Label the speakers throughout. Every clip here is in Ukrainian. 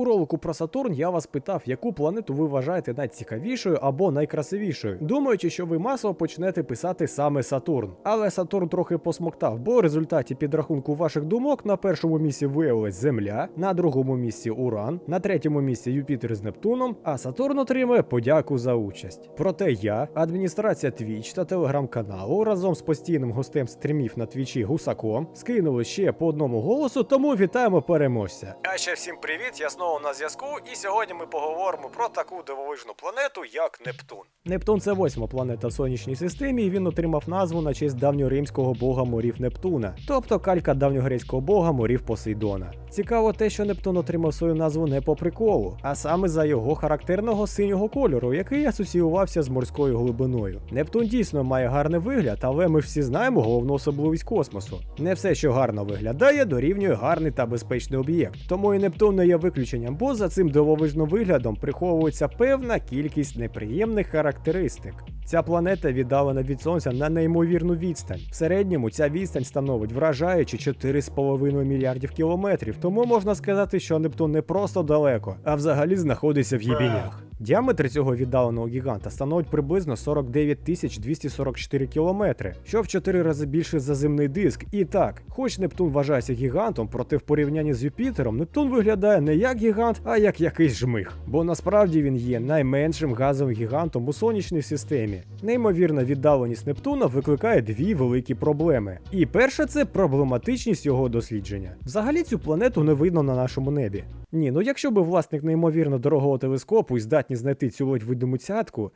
Speaker 1: У ролику про Сатурн я вас питав, яку планету ви вважаєте найцікавішою або найкрасивішою, думаючи, що ви масово почнете писати саме Сатурн. Але Сатурн трохи посмоктав, бо в результаті підрахунку ваших думок на першому місці виявилась Земля, на другому місці Уран, на третьому місці Юпітер з Нептуном, а Сатурн отримує подяку за участь. Проте я, адміністрація Twitch та телеграм-каналу разом з постійним гостем стрімів на твічі Гусаком скинули ще по одному голосу, тому вітаємо переможця. А ще всім привіт, я знову на зв'язку, і сьогодні ми поговоримо про таку дивовижну планету, як Нептун. Нептун це восьма планета в сонячній системі, і він отримав назву на честь давньоримського бога морів Нептуна, тобто калька давньогрецького бога морів Посейдона. Цікаво те, що Нептун отримав свою назву не по приколу, а саме за його характерного синього кольору, який асоціювався з морською глибиною. Нептун дійсно має гарний вигляд, але ми всі знаємо головну особливість космосу. Не все, що гарно виглядає, дорівнює гарний та безпечний об'єкт. Тому і Нептун не є виключенням, бо за цим дивовижним виглядом приховується певна кількість неприємних характеристик. Ця планета віддалена від сонця на неймовірну відстань. В середньому ця відстань становить вражаючі 4,5 мільярдів кілометрів, тому можна сказати, що Нептун не просто далеко, а взагалі знаходиться в їбінях. Діаметр цього віддаленого гіганта становить приблизно 49 244 кілометри, що в 4 рази більше за земний диск. І так, хоч Нептун вважається гігантом, проте в порівнянні з Юпітером Нептун виглядає не як гігант, а як якийсь жмих. Бо насправді він є найменшим газовим гігантом у сонячній системі. Неймовірна віддаленість Нептуна викликає дві великі проблеми. І перша це проблематичність його дослідження. Взагалі цю планету не видно на нашому небі. Ні, ну якщо би власник неймовірно дорогого телескопу і здатні знайти цю ледь видиму цятку.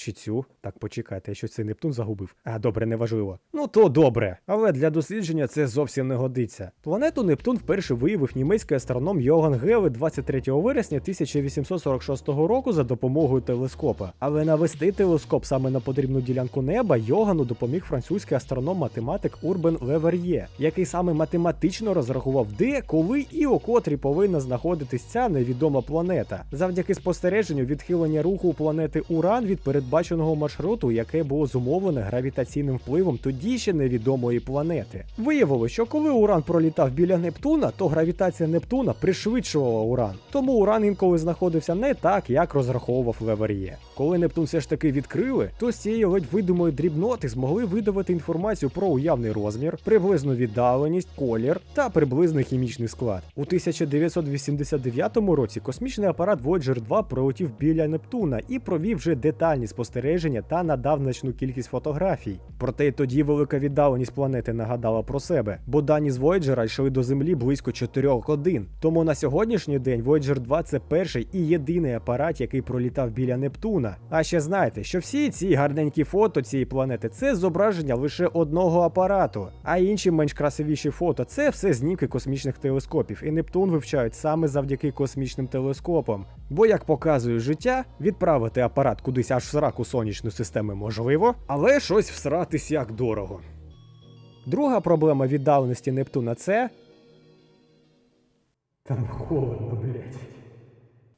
Speaker 1: Чи цю? Так, почекайте, я щось цей Нептун загубив. А, добре, неважливо. Ну то добре. Але для дослідження це зовсім не годиться. Планету Нептун вперше виявив німецький астроном Йоган Геле 23 вересня 1846 року за допомогою телескопа. Але навести телескоп саме на потрібну ділянку неба Йогану допоміг французький астроном-математик Урбен Левер'є, який саме математично розрахував, де, коли і у котрій повинна знаходитись ця невідома планета. Завдяки спостереженню відхилення руху планети Уран від передбаченого маршруту, яке було зумовлене гравітаційним впливом тоді ще невідомої планети. Виявилося, що коли Уран пролітав біля Нептуна, то гравітація Нептуна пришвидшувала Уран. Тому Уран інколи знаходився не так, як розраховував Левер'є. Коли Нептун все ж таки відкрили, то з цієї ледь видимої дрібноти змогли видавати інформацію про уявний розмір, приблизну віддаленість, колір та приблизний хімічний склад. У 1989 році космічний апарат Voyager 2 пролетів біля Нептуна і провів вже детальні спостереження та надав значну кількість фотографій. Проте й тоді велика віддаленість планети нагадала про себе, бо дані з Voyager йшли до Землі близько 4 годин. Тому на сьогоднішній день Voyager 2 це перший і єдиний апарат, який пролітав біля Нептуна. А ще знаєте, що всі ці гарненькі фото цієї планети це зображення лише одного апарату, а інші менш красивіші фото це все знімки космічних телескопів, і Нептун вивчають саме завдяки космічним телескопам. Бо, як показує життя, відправити апарат кудись аж в сраку сонячної системи можливо, але щось всратись як дорого. Друга проблема віддаленості Нептуна це. Там холодно, блять.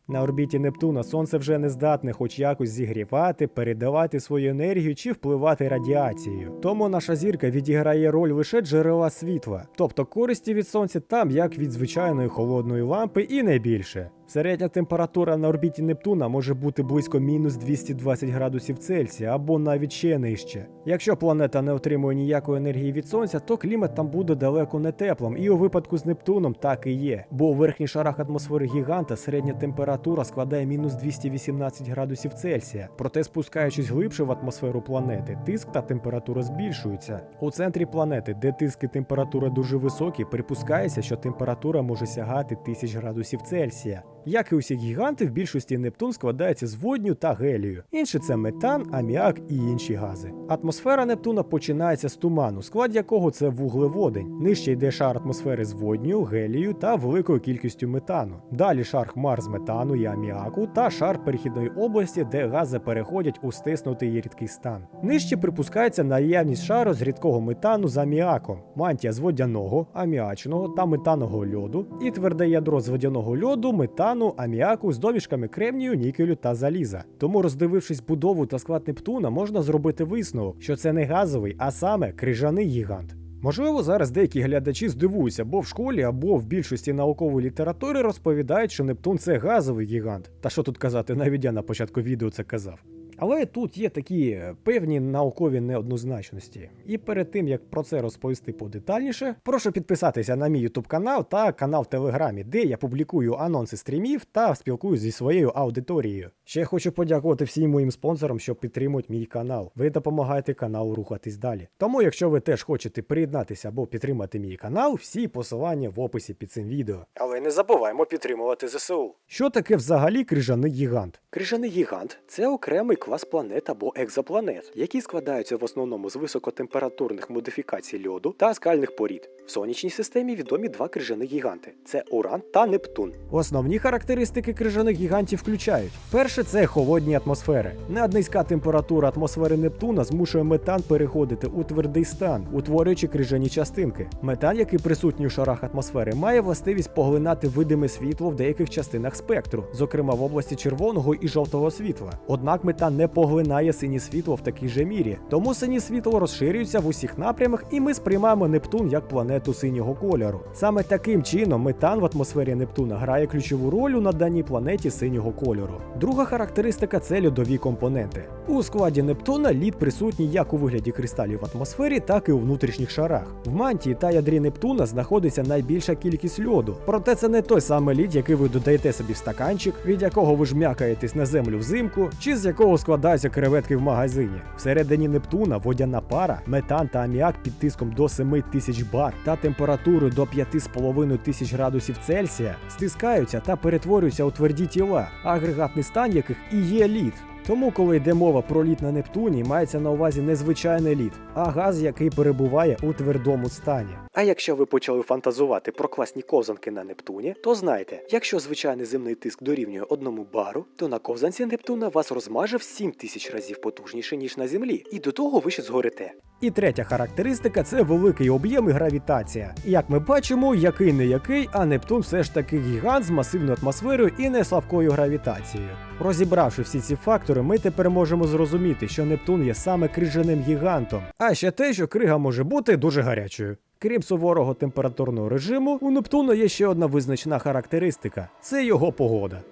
Speaker 1: На орбіті Нептуна сонце вже не здатне хоч якось зігрівати, передавати свою енергію чи впливати радіацією. Тому наша зірка відіграє роль лише джерела світла, тобто користі від сонця там як від звичайної холодної лампи і не більше. Середня температура на орбіті Нептуна може бути близько мінус 220 градусів Цельсія або навіть ще нижче. Якщо планета не отримує ніякої енергії від сонця, то клімат там буде далеко не теплим, і у випадку з Нептуном так і є. Бо у верхніх шарах атмосфери гіганта середня температура складає мінус 218 градусів Цельсія. Проте, спускаючись глибше в атмосферу планети, тиск та температура збільшуються. У центрі планети, де тиск і температура дуже високі, припускається, що температура може сягати 1000 градусів Цельсія. Як і усі гіганти, в більшості Нептун складається з водню та гелію. Інше це метан, аміак і інші гази. Атмосфера Нептуна починається з туману, склад якого це вуглеводень. Нижче йде шар атмосфери з водню, гелію та великою кількістю метану. Далі шар хмар з метану і аміаку та шар перехідної області, де гази переходять у стиснутий рідкий стан. Нижче припускається наявність шару з рідкого метану з аміаком, мантія з водяного, аміачного та метаного льоду, і тверде ядро з водяного льоду, метану, аміаку з домішками кремнію, нікелю та заліза. Тому, роздивившись будову та склад Нептуна, можна зробити висновок, що це не газовий, а саме крижаний гігант. Можливо, зараз деякі глядачі здивуються, бо в школі або в більшості наукової літератури розповідають, що Нептун це газовий гігант. Та що тут казати, навіть я на початку відео це казав. Але тут є такі певні наукові неоднозначності. І перед тим як про це розповісти подетальніше, прошу підписатися на мій YouTube канал та канал в Телеграмі, де я публікую анонси стрімів та спілкуюсь зі своєю аудиторією. Ще хочу подякувати всім моїм спонсорам, що підтримують мій канал. Ви допомагаєте каналу рухатись далі. Тому, якщо ви теж хочете приєднатися або підтримати мій канал, всі посилання в описі під цим відео. Але не забуваємо підтримувати ЗСУ. Що таке взагалі крижаний гігант? Крижаний гігант це окремий клас планет або екзопланет, які складаються в основному з високотемпературних модифікацій льоду та скальних порід. В сонячній системі відомі два крижаних гіганти: це Уран та Нептун. Основні характеристики крижаних гігантів включають: перше це холодні атмосфери. Наднизька температура атмосфери Нептуна змушує метан переходити у твердий стан, утворюючи крижані частинки. Метан, який присутній у шарах атмосфери, має властивість поглинати видиме світло в деяких частинах спектру, зокрема в області червоного і жовтого світла. Однак метан не поглинає синє світло в такій же мірі, тому синє світло розширюється в усіх напрямах, і ми сприймаємо Нептун як планету синього кольору. Саме таким чином метан в атмосфері Нептуна грає ключову роль у наданій планеті синього кольору. Друга характеристика це льодові компоненти. У складі Нептуна лід присутній як у вигляді кристалів в атмосфері, так і у внутрішніх шарах. В мантії та ядрі Нептуна знаходиться найбільша кількість льоду. Проте це не той самий лід, який ви додаєте собі в стаканчик, від якого ви жмякаєтесь на землю взимку, чи з якого складаються креветки в магазині. Всередині Нептуна водяна пара, метан та аміак під тиском до 7 тисяч бар та температурою до 5,5 тисяч градусів Цельсія стискаються та перетворюються у тверді тіла, агрегатний стан яких і є лід. Тому, коли йде мова про лід на Нептуні, мається на увазі не звичайний лід, а газ, який перебуває у твердому стані. А якщо ви почали фантазувати про класні ковзанки на Нептуні, то знайте, якщо звичайний земний тиск дорівнює одному бару, то на ковзанці Нептуна вас розмаже в 7 тисяч разів потужніше, ніж на землі, і до того ви ще згорите. І третя характеристика це великий об'єм і гравітація. Як ми бачимо, який не який, а Нептун все ж таки гігант з масивною атмосферою і не слабкою гравітацією. Розібравши всі ці фактори, ми тепер можемо зрозуміти, що Нептун є саме крижаним гігантом. А ще те, що крига може бути дуже гарячою. Крім суворого температурного режиму, у Нептуна є ще одна визначна характеристика це його погода.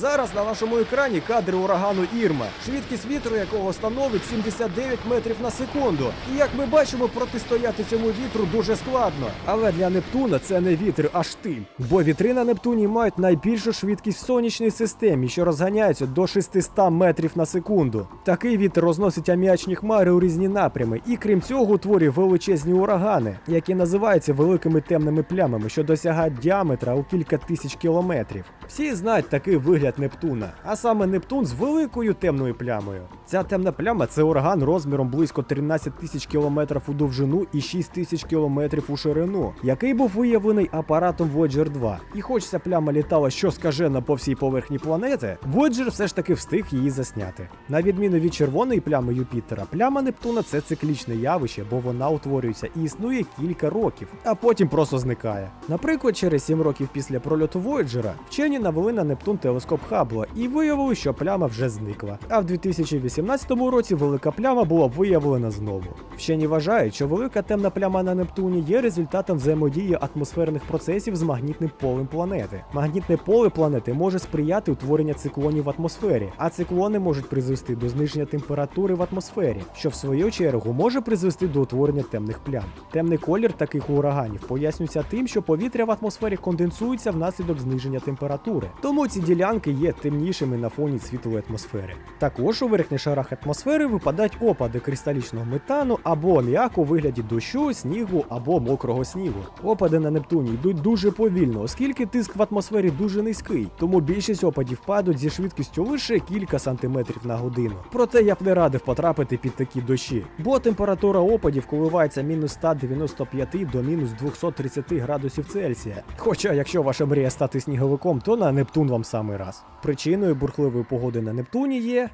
Speaker 1: Зараз на вашому екрані кадри урагану Ірма, швидкість вітру якого становить 79 метрів на секунду. І як ми бачимо, протистояти цьому вітру дуже складно. Але для Нептуна це не вітер, а штиль. Бо вітри на Нептуні мають найбільшу швидкість в сонячній системі, що розганяються до 600 метрів на секунду. Такий вітер розносить аміачні хмари у різні напрями, і крім цього утворює величезні урагани, які називаються великими темними плямами, що досягають діаметра у кілька тисяч кілометрів. Всі знають такий вигляд Нептуна, а саме Нептун з великою темною плямою. Ця темна пляма це ураган розміром близько 13 тисяч кілометрів у довжину і 6 тисяч кілометрів у ширину, який був виявлений апаратом Voyager 2. І хоч ця пляма літала що скажена по всій поверхні планети, Voyager все ж таки встиг її засняти. На відміну від червоної плями Юпітера, пляма Нептуна це циклічне явище, бо вона утворюється і існує кілька років, а потім просто зникає. Наприклад, через 7 років після прольоту Voyager вчені навели на Нептун телескоп Хаббла і виявили, що пляма вже зникла. А в 2018 році велика пляма була виявлена знову. Вчені вважають, що велика темна пляма на Нептуні є результатом взаємодії атмосферних процесів з магнітним полем планети. Магнітне поле планети може сприяти утворенню циклонів в атмосфері, а циклони можуть призвести до зниження температури в атмосфері, що в свою чергу може призвести до утворення темних плям. Темний колір таких ураганів пояснюється тим, що повітря в атмосфері конденсується внаслідок зниження температури. Тому ці ділянки є темнішими на фоні світлової атмосфери. Також у верхніх шарах атмосфери випадають опади кристалічного метану або аміаку у вигляді дощу, снігу або мокрого снігу. Опади на Нептуні йдуть дуже повільно, оскільки тиск в атмосфері дуже низький, тому більшість опадів падають зі швидкістю лише кілька сантиметрів на годину. Проте я б не радив потрапити під такі дощі, бо температура опадів коливається мінус 195 до мінус 230 градусів Цельсія. Хоча, якщо ваша мрія стати сніговиком, то на Нептун вам самий раз. Причиною бурхливої погоди на Нептуні є.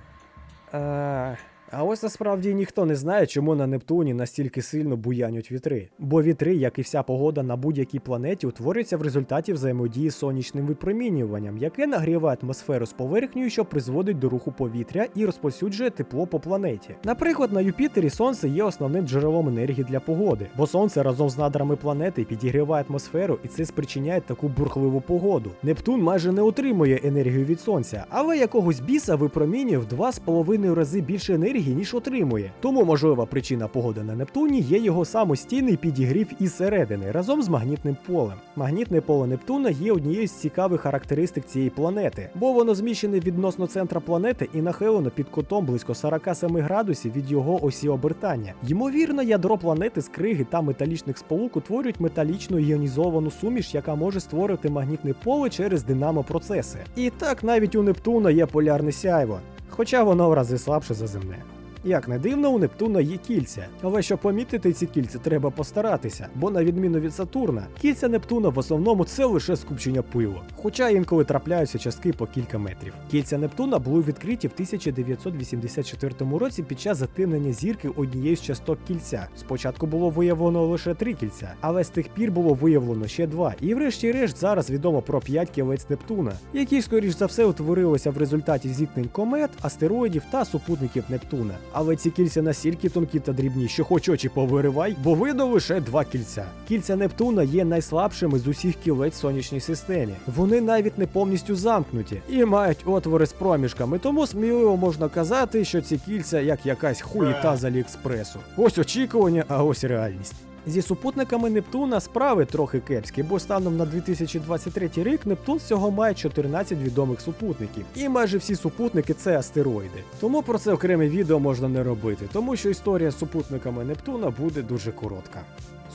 Speaker 1: Е... А ось насправді ніхто не знає, чому на Нептуні настільки сильно буянють вітри. Бо вітри, як і вся погода на будь-якій планеті, утворюються в результаті взаємодії з сонячним випромінюванням, яке нагріває атмосферу з поверхнею, що призводить до руху повітря і розповсюджує тепло по планеті. Наприклад, на Юпітері сонце є основним джерелом енергії для погоди, бо сонце разом з надрами планети підігріває атмосферу, і це спричиняє таку бурхливу погоду. Нептун майже не отримує енергію від сонця, але якогось біса випромінює в 2,5 рази більше енергії, ніж отримує. Тому можлива причина погоди на Нептуні є його самостійний підігрів із середини разом з магнітним полем. Магнітне поле Нептуна є однією з цікавих характеристик цієї планети, бо воно зміщене відносно центра планети і нахилено під кутом близько 47 градусів від його осі обертання. Ймовірно, ядро планети з криги та металічних сполук утворюють металічну іонізовану суміш, яка може створити магнітне поле через динамо-процеси. І так навіть у Нептуна є полярне сяйво, хоча воно в рази слабше за земне. Як не дивно, у Нептуна є кільця, але щоб помітити ці кільця, треба постаратися, бо на відміну від Сатурна, кільця Нептуна в основному це лише скупчення пилу, хоча інколи трапляються частки по кілька метрів. Кільця Нептуна були відкриті в 1984 році під час затемнення зірки однієї з часток кільця. Спочатку було виявлено лише три кільця, але з тих пір було виявлено ще два. І врешті-решт зараз відомо про п'ять кілець Нептуна, які скоріш за все утворилися в результаті зіткнень комет, астероїдів та супутників Нептуна. Але ці кільця настільки тонкі та дрібні, що хоч очі повиривай, бо видно лише два кільця. Кільця Нептуна є найслабшими з усіх кілець сонячній системі. Вони навіть не повністю замкнуті і мають отвори з проміжками, тому сміливо можна казати, що ці кільця як якась хуїта з Аліекспресу. Ось очікування, а ось реальність. Зі супутниками Нептуна справи трохи кепські, бо станом на 2023 рік Нептун всього має 14 відомих супутників. І майже всі супутники це астероїди. Тому про це окреме відео можна не робити, тому що історія з супутниками Нептуна буде дуже коротка.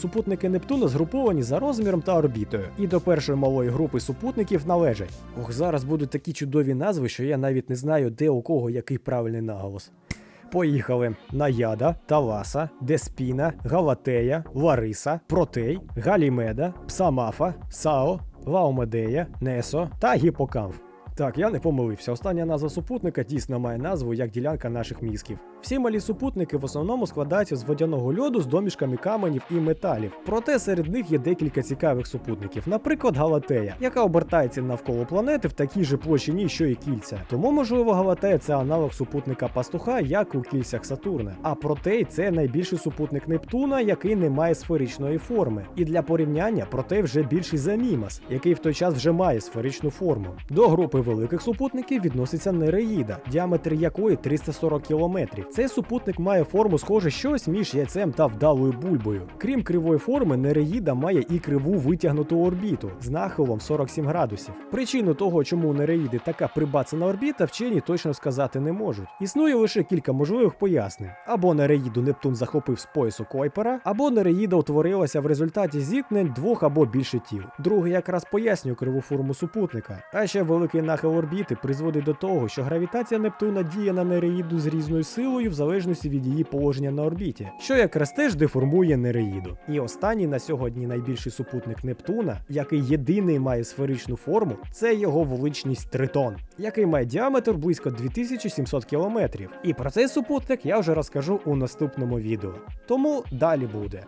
Speaker 1: Супутники Нептуна згруповані за розміром та орбітою, і до першої малої групи супутників належать. Ох, зараз будуть такі чудові назви, що я навіть не знаю, де у кого який правильний наголос. Поїхали Наяда, Таласа, Деспіна, Галатея, Лариса, Протей, Галімеда, Псамафа, Сао, Лаомедея, Несо та Гіпокамф. Так, я не помилився. Остання назва супутника дійсно має назву як ділянка наших мізків. Всі малі супутники в основному складаються з водяного льоду з домішками каменів і металів. Проте серед них є декілька цікавих супутників, наприклад, Галатея, яка обертається навколо планети в такій же площині, що і кільця. Тому, можливо, Галатея це аналог супутника пастуха, як у кільцях Сатурна. А Протей це найбільший супутник Нептуна, який не має сферичної форми. І для порівняння Протей вже більший за Мімас, який в той час вже має сферичну форму. До групи великих супутників відноситься Нереїда, діаметр якої 340 кілометрів. Цей супутник має форму схоже щось між яйцем та вдалою бульбою. Крім кривої форми, Нереїда має і криву витягнуту орбіту з нахилом 47 градусів. Причину того, чому у Нереїди така прибацана орбіта, вчені точно сказати не можуть. Існує лише кілька можливих пояснень: або Нереїду Нептун захопив з поясу Койпера, або Нереїда утворилася в результаті зіткнень двох або більше тіл. Друге якраз пояснює криву форму супутника. А ще великий нахил орбіти призводить до того, що гравітація Нептуна діє на Нереїду з різною силою в залежності від її положення на орбіті, що якраз теж деформує Нереїду. І останній на сьогодні найбільший супутник Нептуна, який єдиний має сферичну форму, це його величність Тритон, який має діаметр близько 2700 кілометрів. І про цей супутник я вже розкажу у наступному відео. Тому далі буде.